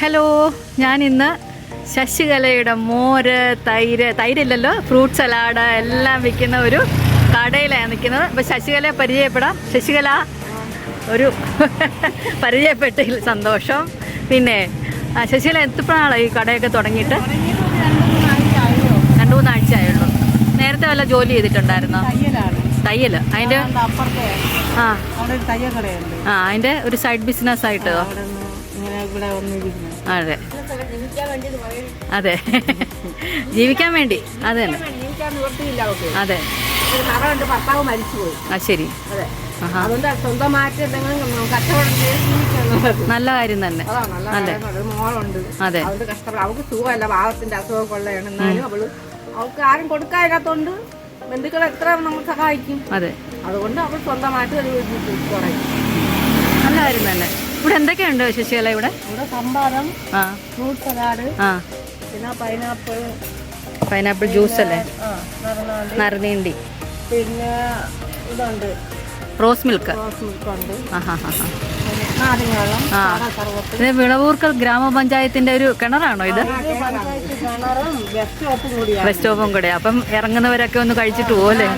Hello ഞാൻ ഇന്ന് ശശികലയുടെ മോര് തൈര് തൈരില്ലല്ലോ ഫ്രൂട്ട് സലാഡ് എല്ലാം വിൽക്കുന്ന ഒരു കടയിലാണ് നിൽക്കുന്നത്. അപ്പോൾ ശശികലയെ പരിചയപ്പെടാം. ശശികല ഒരു പരിചയപ്പെട്ടതിൽ സന്തോഷം. പിന്നെ ആ, ശശികല എത്തപ്പോഴാണോ ഈ കടയൊക്കെ തുടങ്ങിയിട്ട്? രണ്ട് മൂന്നാഴ്ച ആയുള്ളൂ നേരത്തെ വല്ല ജോലി ചെയ്തിട്ടുണ്ടായിരുന്നോ? തയ്യൽ അതിന്റെ ആ. ആ അതിന്റെ ഒരു സൈഡ് ബിസിനസ് ആയിട്ട്? അതെ. അതെ. ജീവിക്കാൻ വേണ്ടി. അതെ. അതെ. ആ ശരി. നല്ല കാര്യം തന്നെ. അതെ. അതെ. അവൾക്ക് സുഖമല്ല. ഭാവത്തിന്റെ അസുഖമൊക്കെ ഉള്ളതാണ്. എന്നാലും അവൾ അവൾക്ക് ആരും കൊടുക്കാതിനകത്തോണ്ട് ബന്ധുക്കൾ എത്ര നമ്മൾ സഹായിക്കും. അതെ. അതുകൊണ്ട് അവൾ സ്വന്തമായിട്ട് ഒരു നല്ല കാര്യം തന്നെ. ഇവിടെ എന്തൊക്കെയുണ്ട് ശശികല ഇവിടെ? ഇവിടെ സംഭാരം ആ. ഫ്രൂട്ട് സലാഡ് ആ. പിന്നെ പൈനാപ്പിൾ പൈനാപ്പിൾ ജ്യൂസ് അല്ലേ? നറുനീണ്ടി പിന്നെ ഇതുണ്ട്. Rose milk. ഇത് വിളവൂർക്കൽ ഗ്രാമപഞ്ചായത്തിന്റെ ഒരു കിണറാണോ ഇത്? ബസ് സ്റ്റോപ്പും കൂടെ. അപ്പം ഇറങ്ങുന്നവരൊക്കെ ഒന്ന് കഴിച്ചിട്ട് പോകല്ലേ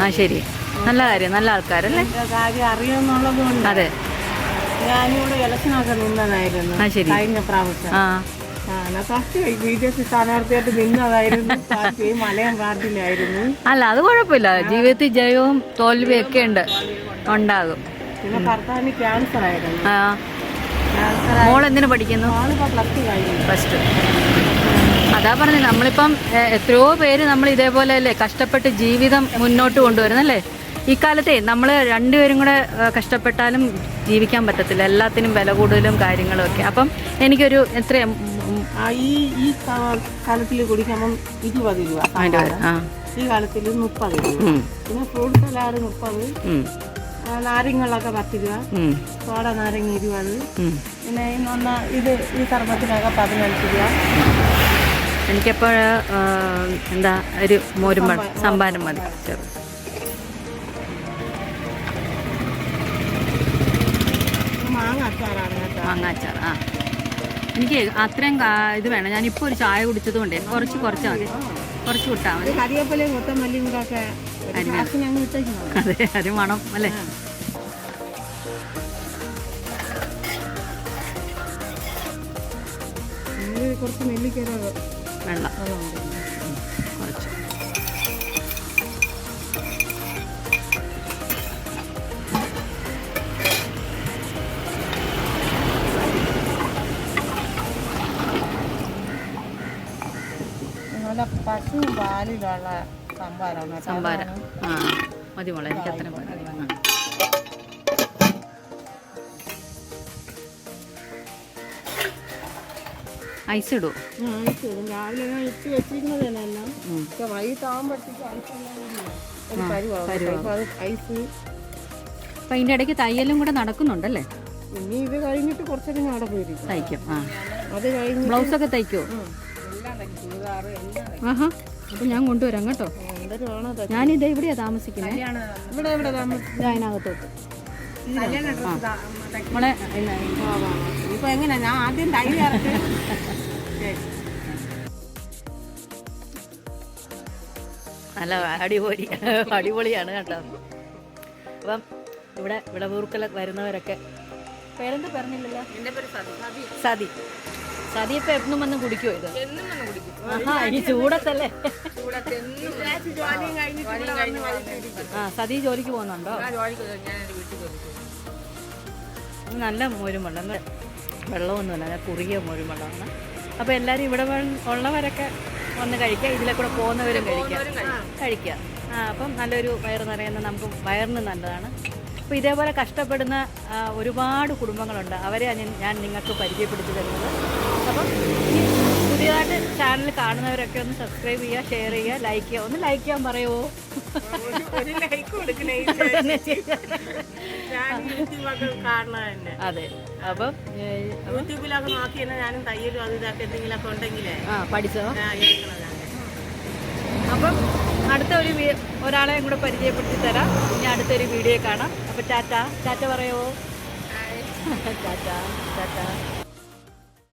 ആ ശരി. നല്ല കാര്യം നല്ല ആൾക്കാരല്ലേ? കാര്യം അതെ. ഞാനിവിടെ ഇലക്ഷനൊക്കെ നിന്നതായിരുന്നു. കഴിഞ്ഞ പ്രാവശ്യം. അല്ല അത് കുഴപ്പമില്ല. ജീവിതത്തിൽ ജയവും തോൽവിയും ഒക്കെ ഉണ്ട്. ഉണ്ടാകും. മോളെന്തിനു മോൾ എന്തിനു പഠിക്കുന്നു? ഫസ്റ്റ് അതാ പറഞ്ഞത് നമ്മളിപ്പം എത്രയോ പേര് നമ്മൾ ഇതേപോലെ അല്ലേ കഷ്ടപ്പെട്ട് ജീവിതം മുന്നോട്ട് കൊണ്ടുവരുന്നല്ലേ? ഈ കാലത്തെ നമ്മൾ രണ്ടുപേരും കൂടെ കഷ്ടപ്പെട്ടാലും ജീവിക്കാൻ പറ്റത്തില്ല. എല്ലാത്തിനും വില കൂടുതലും കാര്യങ്ങളും ഒക്കെ. അപ്പം എനിക്കൊരു എത്ര ഈ ഈ കാലത്തിൽ കുടിക്കുമ്പം ഇരുപത് രൂപ. ഈ കാലത്തിൽ മുപ്പത് രൂപ. പിന്നെ ഫ്രൂട്ട് സലാഡ് മുപ്പത്. നാരങ്ങളൊക്കെ പത്ത് രൂപ. സോഡ നാരങ്ങ ഇരുപത്. പിന്നെ ഇന്നൊന്ന് നന്ന ഇത് ഈ സർബത്തിനൊക്കെ പതിനഞ്ച് രൂപ. എനിക്കപ്പോൾ എന്താ ഒരു മോരും സംഭാരം മതി. ചെറു മാങ്ങാച്ചാർ ആ. എനിക്ക് അത്രയും ഇത് വേണം. ഞാനിപ്പോൾ ഒരു ചായ കുടിച്ചത് കൊണ്ട് കുറച്ച് കുറച്ച് മതി. കുറച്ച് വിട്ടാൽ മതി. കൂടെ അതെ അത് മണം അല്ലേ? കുറച്ച് നെല്ലിക്കര വെള്ളം. അതുണ്ട് കുറച്ച് നല്ല പശു പാലിലുള്ള സംഭാരമാണ്. സംഭാരം. ആ മതി മോളെ എനിക്ക് അത്ര മതി. ആ. ഐസ് ഇടൂ ആ, ഐസ് ഇടും. രാവിലെ ഇട്ട് വെച്ചിരിക്കുന്നത് തന്നെ പക്ഷെ ഐസ് ഐസ്. അപ്പം അതിന്റെ ഇടയ്ക്ക് തയ്യലും കൂടെ നടക്കുന്നുണ്ടല്ലേ? ഇനി ഇത് കഴിഞ്ഞിട്ട് കുറച്ചേരം ഞാൻ അവിടെ പോയിരിക്കും. തയ്ക്കും ആ. അത് കഴിഞ്ഞ് ബ്ലൗസൊക്കെ തയ്ക്കുമോ ആഹാ അപ്പം ഞാൻ കൊണ്ടുവരാം കേട്ടോ? ഞാനിത് എവിടെയാ താമസിക്കുന്നത് ഇവിടെ ഇവിടെ ഇത് അതിനകത്തോട്ട് കല്യാണ ഡ്രസ്സ് ഇതാ, മറ്റേ മോളെ ഇപ്പൊ എങ്ങനെയാ? ഞാൻ ആദ്യം നല്ല അടിപൊളി അടിപൊളിയാണ് കേട്ടോ. അപ്പം ഇവിടെ വിളവൂർക്കൽ വരുന്നവരൊക്കെ പേരെന്ത് പറഞ്ഞില്ലല്ലോ? എന്റെ പേര് സതി സതി. സതി ഇപ്പൊ എന്നും വന്ന് കുടിക്കുമോ ഇത്? എന്നും വന്ന് കുടിക്കും. ആഹാ ഈ ചൂടത്തല്ലേ? ചൂടത്ത് എന്നും ജോലിയും കഴിഞ്ഞിട്ട് ആ സതി ജോലിക്ക് പോകുന്നുണ്ടോ? ജോലിക്ക് എന്റെ വീട്ടിൽ ജോലിക്ക്. നല്ല മോരും വെള്ളം വെള്ളമൊന്നുമില്ല നല്ല കുറുകിയ മോരും വെള്ളമാണ് അപ്പോൾ എല്ലാവരും ഇവിടെ ഉള്ളവരൊക്കെ വന്ന് കഴിക്കുക ഇതിലെ കൂടെ പോകുന്നവരും കഴിക്കുക. കഴിക്കുക. ആ അപ്പം നല്ലൊരു വയറ് നിറയുന്ന നമുക്ക് വയറിന് നല്ലതാണ്. അപ്പോൾ ഇതേപോലെ കഷ്ടപ്പെടുന്ന ഒരുപാട് കുടുംബങ്ങളുണ്ട്. അവരെ ഞാൻ- ഞാൻ നിങ്ങൾക്ക് പരിചയപ്പെടുത്തി തരുന്നത്. അപ്പം പുതിയതായിട്ട് ചാനൽ കാണുന്നവരൊക്കെ ഒന്ന് സബ്സ്ക്രൈബ് ചെയ്യുക ഷെയർ ചെയ്യുക ലൈക്ക് ചെയ്യുക. ഒന്ന് ലൈക്ക് ചെയ്യാൻ പറയുമോ. അതെ. അപ്പം യൂട്യൂബിലൊക്കെ നോക്കി ഞാനും തയ്യലും അത് ഇതൊക്കെ എന്തെങ്കിലുമൊക്കെ ഉണ്ടെങ്കിലേ ആ പഠിച്ചോ അപ്പം അടുത്ത ഒരു ഒരാളെ കൂടെ പരിചയപ്പെടുത്തി തരാം. ഇനി അടുത്തൊരു വീഡിയോ കാണാം. അപ്പോൾ ടാറ്റ. ടാറ്റ പറയുമോ ടാറ്റാ. ടാറ്റാ.